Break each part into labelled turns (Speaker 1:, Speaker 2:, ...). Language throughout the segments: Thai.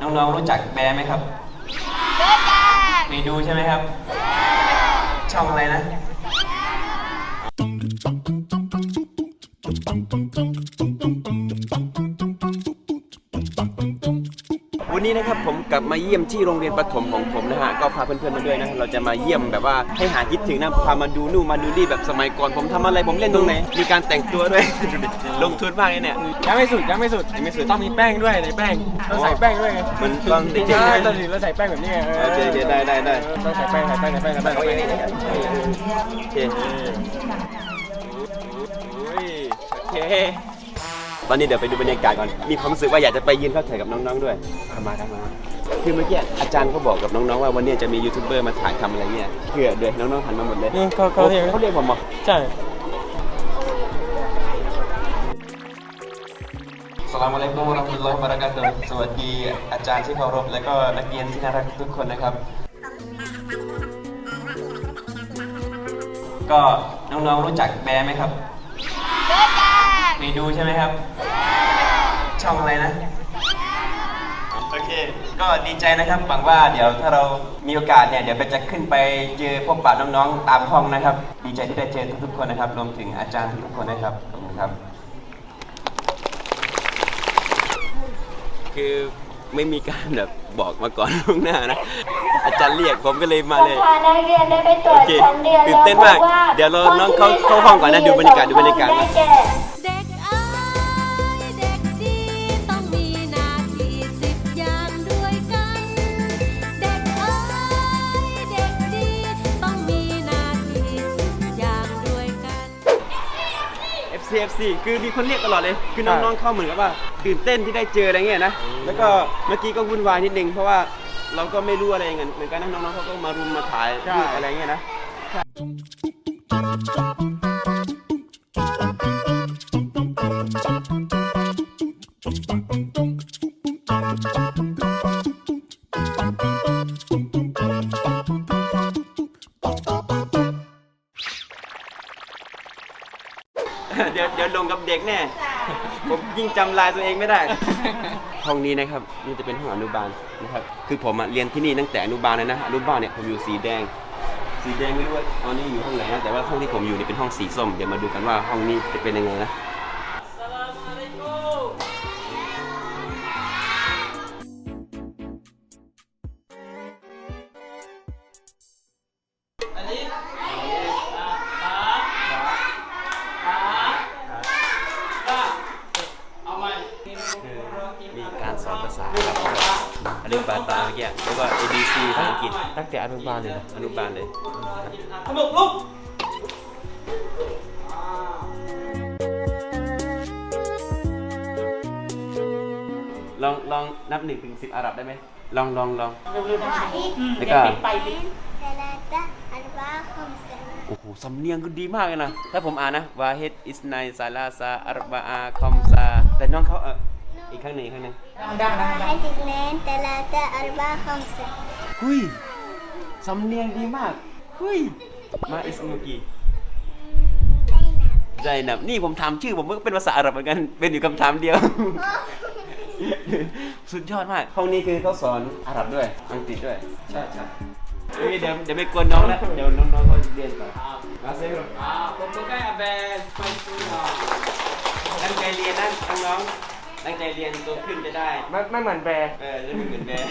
Speaker 1: น้องๆรู้จักแบร์ไหมครับ
Speaker 2: รู้จัก
Speaker 1: มีดูใช่ไหมครับ ช่องอะไรนะ วันนี้นะครับผมกลับมาเยี่ยมที่โรงเรียนประถมของผมนะฮะก็พาเพื่อนๆมาด้วยนะเราจะมาเยี่ยมแบบว่าให้หาคิดถึงนะพามาดูนู่นมาดูนี่แบบสมัยก่อนผมทำอะไรผมเล่นตรงไหนมีการแต่งตัวด้วย ลงทุนมากเลยเนี่ย
Speaker 3: ยังไม่สุดยังไม่สุด
Speaker 1: ยังไม่สุด
Speaker 3: ต้องมีแป้งด้วยในแป้งต้องใส่แป้งด้วยไง
Speaker 1: มันตอนเด็กๆ
Speaker 3: ใช่
Speaker 1: ใช่ไหม
Speaker 3: ตอนนี้เราใส่แป้งแบบนี้ไง
Speaker 1: โอเคโอเคได้ได้ได้
Speaker 3: ต้องใส่แป้งใส่แป้งใส่แป้งใส่แป้ง
Speaker 1: โอ
Speaker 3: ใส่
Speaker 1: เค
Speaker 3: แป้ง
Speaker 1: โอเคโอ้ยโอเค ตอนนี้เดี๋ยวไปดูบรรยากาศก่อน มีความรู้สึกว่าอยากจะไปยืนเข้าแถวกับน้องๆด้วยเอามาครับมา คือเมื่อกี้อาจารย์เขาบอกกับน้องๆว่าวันนี้จะมียูทูบเบอร์มาถ่ายทำอะไรเนี่ยคือเดี๋ยวน้องๆหันมาหมดเลย
Speaker 3: นี่เขาเขาเรียก
Speaker 1: เขาเรียกผมเหรอ
Speaker 3: ใช่
Speaker 1: สลามอะลัยกุมวะเราะห์มะตุลลอฮิวะบะเราะกาตุฮ์สวัสดีอาจารย์ที่เคารพและก็นักเรียนที่น่ารักทุกคนนะครับ ก็น้องๆรู้จักแบร์ไหมครับ
Speaker 2: รู้จัก
Speaker 1: มีดูใช่ไหมครับ ช่องอะไรนะ โอเค ก็ดีใจนะครับหวังว่าเดี๋ยวถ้าเรามีโอกาสเนี่ยเดี๋ยวไปจะขึ้นไปเจอพบปะน้องๆตามห้องนะครับ ดีใจที่ได้เจอทุกๆคนนะครับ รวมถึงอาจารย์ทุกๆคนนะครับขอบคุณครับ คือไม่มีการแบบบอกมาก่อนล่วงหน้านะ อาจารย์เรียกผมก็เลยมาเลย
Speaker 2: พานักเรียนได้ไปตรวจ
Speaker 1: โอเค
Speaker 2: ชั้นเรียน
Speaker 1: ตื่นเต้นมาก
Speaker 2: แล้วพบว่า
Speaker 1: เดี๋ยวเราน้องเข้าเข้าห้องก่อนนะดูบรรยากาศดูบรรยากาศ
Speaker 2: ได้
Speaker 1: นะ
Speaker 2: แก่
Speaker 4: เ FC
Speaker 1: FC คือมีคนเรียกตลอดเลย คือน้องๆเข้าเหมือนกับว่า ตื่นเต้นที่ได้เจออะไรเงี้ยนะ แล้วก็เมื่อกี้ก็วุ่นวายนิดนึงเพราะว่าเราก็ไม่รู้อะไรเงี้ยเหมือนกันนะน้องๆเขาก็มารุมมาถ่ายรูปอะไรเงี้ยนะ เดี๋ยวเดี๋ยวลงกับเด็กแน่ ผมยิ่งจำลายตัวเองไม่ได้ ห้องนี้นะครับนี่จะเป็นห้องอนุบาลนะครับ คือผมอะเรียนที่นี่ตั้งแต่อนุบาลเลยนะอนุบาลเนี่ยผมอยู่สีแดง สีแดงไม่รู้ว่าตอนนี้อยู่ห้องไหนนะแต่ว่าห้องที่ผมอยู่เนี่ยเป็นห้องสีส้มเดี๋ยวมาดูกันว่าห้องนี้จะเป็นยังไงนะ อนุบาลตามเมื่อกี้เรียกว่า A B C ภาษาอังกฤษ
Speaker 3: ตั้งแต่อนุบาลเลยนะ
Speaker 1: อนุบาลเลยขนลูกลองลองนับหนึ่งถึงสิบอาหรับได้ไหมลองลองลองแล้วก็โอ้โหสำเนียงก็ดีมากเลยนะ ถ้าผมอ่านนะวาเฮดอิสไนซาลาซาอารบาอาคอมซาแต่น้องเขาเออ อีกครั้งหนึ่งอีกครั้งหนึ่ง
Speaker 2: واحد اثنين ثلاثة أربعة خمسة
Speaker 1: หุยสำเนียงดีมากหุยมาอิสมุกี
Speaker 2: زينب
Speaker 1: ใจนับนี่ผมถามชื่อผมก็เป็นภาษาอาหรับเหมือนกัน เป็นอยู่คำถามเดียว สุดยอดมาก ห้องนี้คือเขาสอนอาหรับด้วย อังกฤษด้วย ใช่ใช่เฮ้ยเดี๋ยวเดี๋ยวไม่กวนน้องแล้ว เดี๋ยวน้องๆเขาเรียนก่อนมาเซฟผมก็แค่แบนไปซื้อตั้งใจเรียนนะน้องๆ ตั้งใจเรียนตัวขึ้นจะได้
Speaker 3: ไม่ไม่เหมือนแบร์
Speaker 1: เออจะไม่เหมือนแบน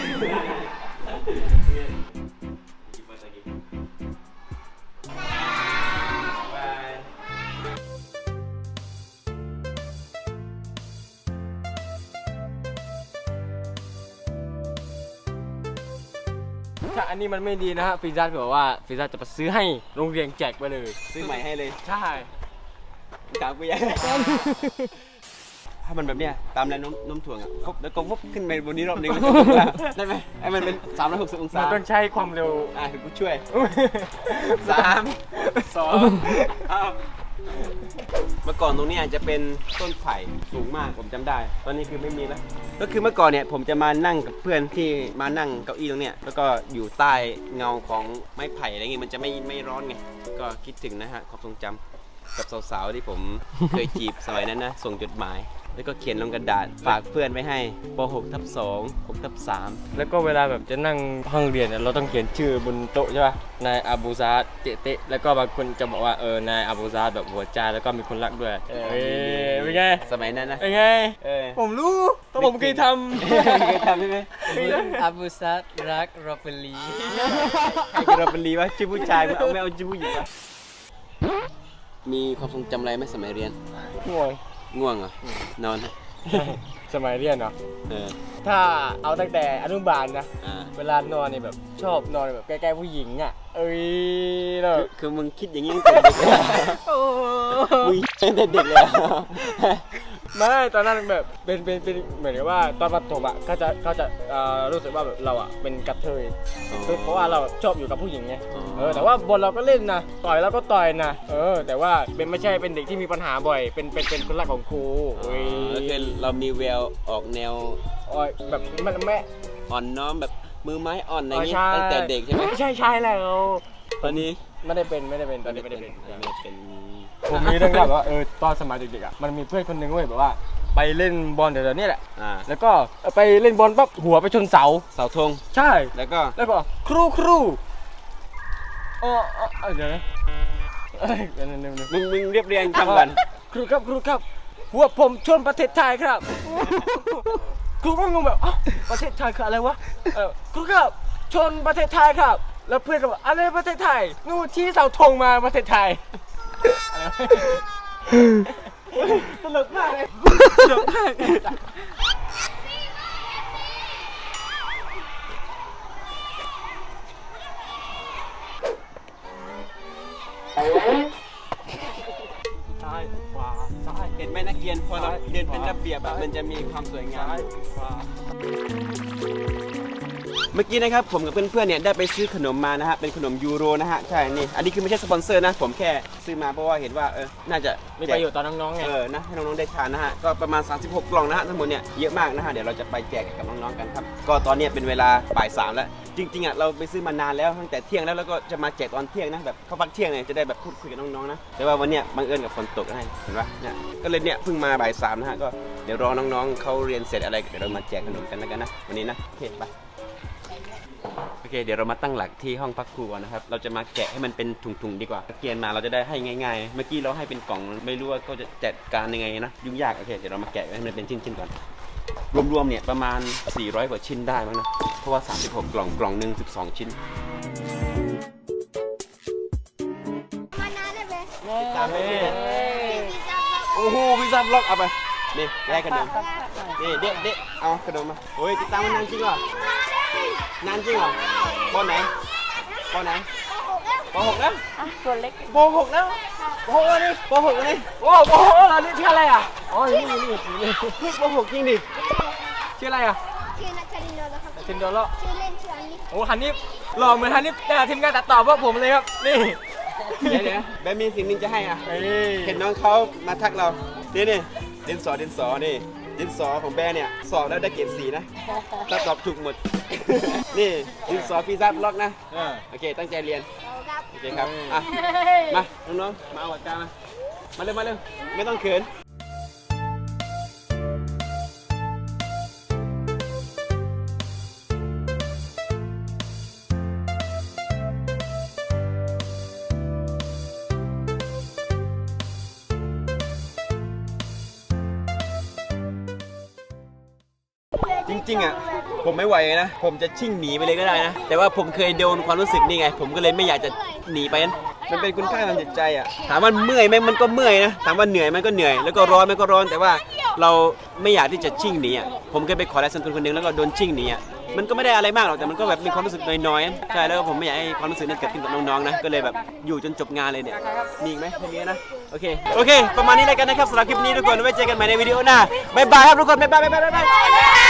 Speaker 1: บาย
Speaker 3: ถ้าอันนี้มันไม่ดีนะฮะฟิซ่าบอกว่าฟิซ่าจะไปซื้อให้โรงเรียนแจกไปเลย
Speaker 1: ซื้อใหม่ให้เลย
Speaker 3: ใช่
Speaker 1: ถามกูยัง ถ้ามันแบบเนี้ยตามแรงโน้มโน้มถ่วงอะปุ๊บแล้วก็วุบขึ้นไปบนนี้รอบนึงแล้วก็ลงมาได้ไหมให้มันเป็น360องศา
Speaker 3: มันต้องใช้ความเร็ว
Speaker 1: อะเดี๋ยวกูช่วยสามสองอ้าวเมื่อก่อนตรงเนี้ยจะเป็นต้นไผ่สูงมากผมจำได้ ตอนนี้คือไม่มีแล้วก็คือเมื่อก่อนเนี่ยผมจะมานั่งกับเพื่อนที่มานั่งเก้าอี้ตรงเนี้ยแล้วก็อยู่ใต้เงาของไม้ไผ่อะไรเงี้ยมันจะไม่ไม่ร้อนไงก็คิดถึงนะฮะความทรงจำกับสาวๆที่ผมเคยจีบสมัยนั้นนะส่งจดหมาย แล้วก็เขียนลงกระดาษฝากเพื่อนไว้ให้ป .6 ทับ2 6ทับ3
Speaker 3: แล้วก็เวลาแบบจะนั่งห้องเรียนเนี่ยเราต้องเขียนชื่อบนโต๊ะใช่ป่ะ นายอาบูซาดเจเตะแล้วก็บางคนจะบอกว่าเออนายอาบูซาดแบบหัวใจแล้วก็มีคนรักด้วย เอ้ยเป็นไง
Speaker 1: สมัยนั้นนะ
Speaker 3: เป็นไง
Speaker 1: เออ
Speaker 3: ผมรู้เพราะผมเคยท
Speaker 1: เคยทำใช่ไหม
Speaker 5: อาบูซัดรักรอเปลี
Speaker 1: ใครจะเราเป็นรีวะชื่อผู้ชายไม่เอาไม่เอาชื่อผู้หญิงวะมีความทรงจำอะไรไหมสมัยเรียนำ
Speaker 3: ง่วง
Speaker 1: ง่วงเหรอ นอน
Speaker 3: สมัยเรียนเนาะ
Speaker 1: เออ
Speaker 3: ถ้าเอาตั้งแต่อนุบาลนะ
Speaker 1: อ่า
Speaker 3: เวลานอนเนี่ยแบบชอบนอนแบบใกล้ๆผู้หญิงอะ เอ้ยแล้ว
Speaker 1: คือคือมึงคิดอย่างนี้ตั้งแต่เด็กเลยมึงตั้งแต่เด็กเลยเหรอ
Speaker 3: ไม่ตอนนั้นแบบเป็นเป็นเป็นเหมือนกับว่าตอนประถมอะก็จะก็จะเอ่อรู้สึกว่าแบบเราอะเป็นกระเทยคือเพราะว่าเราชอบอยู่กับผู้หญิงไง
Speaker 1: อ๋อ
Speaker 3: เออแต่ว่าบอลเราก็เล่นนะต่อยเราก็ต่อยนะเออ แต่ว่าเป็นไม่ใช่เป็นเด็กที่มีปัญหาบ่อย เป็นเป็นเป็นคนรักของครูเอ้ย
Speaker 1: ก็คือเรามีแววออกแนว
Speaker 3: โอ้ยแบบมันแม่
Speaker 1: อ่อนน้อมแบบมือไม้อ่อนอะไรอย่างงี้
Speaker 3: ใช่
Speaker 1: ตั้งแต่เด็กใช่ไหม
Speaker 3: ใช่ใช่แล้ว
Speaker 1: ตอนนี้
Speaker 3: ไม่ได้เป็นไม่ได้เป็นตอนนี้ไม่ได้เป็น
Speaker 1: ไม่ได้เป็น
Speaker 3: ผมมีเรื่องเล่าแบบว่าเออตอนสมัยเด็กๆอะมันมีเพื่อนคนหนึงเว้ยแบบว่า ไปเล่นบอลแถวๆนี้แหละ
Speaker 1: อ่า
Speaker 3: แล้วก็ไปเล่นบอลปั๊บหัวไปชนเสา
Speaker 1: เสาธง
Speaker 3: ใช่
Speaker 1: แล้วก็
Speaker 3: แล้วก็ครูครูเออเออเออเดี๋ยวนะเอ้ยเดี๋ยวนะเดี๋ยวนะ
Speaker 1: มึงมึงเรียบเรียงคำก่อน
Speaker 3: ครูครับครูครับหัวผมชนประเทศไทยครับครูก็งงแบบอ้าวประเทศไทยคืออะไรวะเออครูครับชนประเทศไทยครับ แล้วเพื่อนก็บอกอะไรประเทศไทยนู่นชี้เสาธงมาประเทศไทยอะไรวะ ตลกมากเลยตลกมากเลยซ้ายขวาซ้าย
Speaker 1: เห็นไหมนักเรียนพอเราเดินเป็นระเบียบอะมันจะมีความสวยงาม
Speaker 3: ซ้ายขวา
Speaker 1: เมื่อกี้นะครับผมกับเพื่อนๆเนี่ยได้ไปซื้อขนมมานะฮะเป็นขนมยูโรนะฮะใช่นี่อันนี้คือไม่ใช่สปอนเซอร์นะผมแค่ซื้อมาเพราะว่าเห็นว่าเออน่าจะ
Speaker 3: มีประโยชน์ต่อน้องๆไง
Speaker 1: เออนะให้น้องๆได้ทานนะฮะก็ประมาณ 36 กล่องนะฮะทั้งหมดเนี่ยเยอะมากนะฮะเดี๋ยวเราจะไปแจกกับน้องๆกันครับก็ตอนเนี้ยเป็นเวลาบ่ายสามแล้วจริงๆอะเราไปซื้อมานานแล้วตั้งแต่เที่ยงแล้วแล้วก็จะมาแจกตอนเที่ยงนะแบบเข้าพักเที่ยงเนี่ยจะได้แบบพูดคุยกับน้องๆนะแต่ว่าวันเนี้ยบังเอิญกับฝนตกให้เห็นปะเนี่ยก็เลยเนี่ยเพิ่งมาบ่ายสามนะฮะก็เดี๋ยวรอน้องๆเขาเรียนเสร็จอะไรเดี๋ยวเรามาแจกขนมกันแล้วกันนะวันนี้นะโอเคไปโอ เคเดี๋ยวเรามาตั้งหลักที่ห้องพักครูก่อนนะครับ เราจะมาแกะให้มันเป็นถุงๆดีกว่าเกียนมาเราจะได้ให้ง่าย ๆ เมื่อกี้เราให้เป็นกล่องไม่รู้ว่าเขาจะจัดการยังไงนะยุ่งยากโอเคเดี๋ยวเรามาแกะให้มันเป็นชิ้นๆก่อนรวมๆเนี่ยประมาณ 400 กว่าชิ้นได้มั้งนะเพราะว่า 36 กล่องกล่องหนึ่ง12 ชิ้น
Speaker 2: มานานแล้วไหม
Speaker 1: ตามนี้โอ้โหพิซซ่าบล็อกเอาไปนี่ได้ขนมนี่เด็ดเด็ดเอาขนมมาโอ้ยติดตามมันนานจริงเหรอ นานจริงเหรอปอไหนปอไหนปหกแล้วตัวเล็กปหกแล้วปหกแล้วนี่ปหกแล้วนี่
Speaker 3: โอ้โหอันนี้ชื่ออะไรอะอ๋อนี่นี่นี่นี่
Speaker 1: นี่ปหกจริงดิ
Speaker 3: ชื่ออะไรอะ
Speaker 2: ชื่อนัชรินโดนะครับ
Speaker 3: ทินโดโล
Speaker 2: ชื่อเล่นชื่ออันนี้
Speaker 3: โอ้ฮันนี่หล่อเหมือนฮันนี่แต่ทีมงานตัดต่อพวกผมเลยครับนี่
Speaker 1: เดี๋ยวเดี๋ยวแบบมีสิ่งหนึงจะให้อะ
Speaker 3: เฮ้ย
Speaker 1: เห็นน้องเขามาทักเรานี่นี่ดินสอดินสอนี่ ดินสอของแบร์เนี่ยสอบแล้วได้เกรดสีนะถ้าตอบถูกหมด นี่ดินสอพิซซ่าบล็อกนะ
Speaker 3: เออ
Speaker 1: โอเค ตั้งใจเรียน
Speaker 2: เอาครับ
Speaker 1: โอเคครับอะมาน้องๆมาเอาปากกามามาเร็วมาเร็วไม่ต้องเขิน ริงๆอะผมไม่ไหวนะ ผมจะชิ่งหนีไปเลยก็ได้นะ แต่ว่าผมเคยโดนความรู้สึกนี่ไง ผมก็เลยไม่อยากจะหนีไปนั้นมันเป็นคุณค่าทางจิตใจอะ ถามว่าเมื่อยไหมมันก็เมื่อยนะ ถามว่าเหนื่อยมันก็เหนื่อย แล้วก็ร้อนมันก็ร้อน แต่ว่าเราไม่อยากที่จะชิ่งหนีอะ ผมเคยไปขอลายเซ็นคนคนหนึงแล้วก็โดนชิ่งหนีอะ มันก็ไม่ได้อะไรมากหรอก แต่มันก็แบบมีความรู้สึกน้อยๆ ใช่ แล้วก็ผมไม่อยากให้ความรู้สึกนั้นเกิดขึ้นกับน้องๆ นะ ก็เลยแบบอยู่จนจบงานเลยเนี่ย มีอีกไหมม่มีนะ โอเค โอเค ประมาณนี้เลยกันนะครับสำหรับคลิปนี้ทุกคน ไว้เจอกันใหม่ในวิดีโอหน้าบ๊ายบายครับทุกคนบ๊ายบายบ๊ายบายบ๊ายบาย